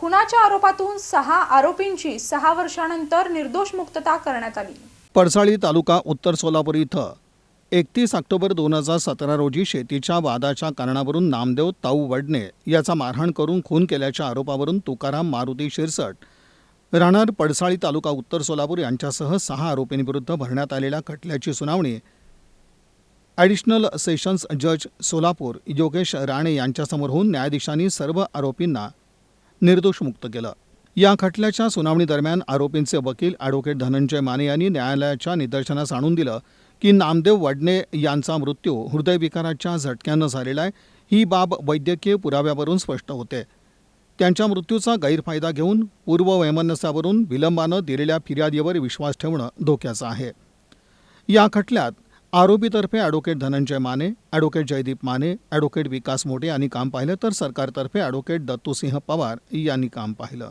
खुनाच्या आरोपातून सहा आरोपींची सहा वर्षानंतर निर्दोष मुक्तता करण्यात आली. पडसाळी तालुका उत्तर सोलापूर इथं एकतीस ऑक्टोबर दोन हजार सतरा रोजी शेतीच्या वादाच्या कारणावरून नामदेव ताऊ वडणे याचा मारहाण करून खून केल्याच्या आरोपावरून तुकाराम मारुती शिरसट राहणार पडसाळी तालुका उत्तर सोलापूर यांच्यासह सहा आरोपींविरुद्ध भरण्यात आलेल्या खटल्याची सुनावणी ॲडिशनल सेशन्स जज सोलापूर योगेश राणे यांच्यासमोर होऊन न्यायाधीशांनी सर्व आरोपींना निर्दोष मुक्त केलं. या खटल्याच्या सुनावणी दरम्यान आरोपींचे वकील ॲडव्होकेट धनंजय माने यांनी न्यायालयाच्या निदर्शनास आणून दिलं की नामदेव वडणे यांचा मृत्यू हृदयविकाराच्या झटक्यानं झालेला आहे ही बाब वैद्यकीय पुराव्यावरून स्पष्ट होते. त्यांच्या मृत्यूचा गैरफायदा घेऊन पूर्व वैमनस्यावरून विलंबानं दिलेल्या फिर्यादीवर विश्वास ठेवणं धोक्याचं आहे. या खटल्यात आरोपीतर्फे advocate Dhananjay Mane advocate Jaydeep Mane advocate Vikas Mote यांनी काम पाहिलं तर सरकारतर्फे ॲडव्होकेट दत्तूसिंह पवार यांनी काम पाहिलं.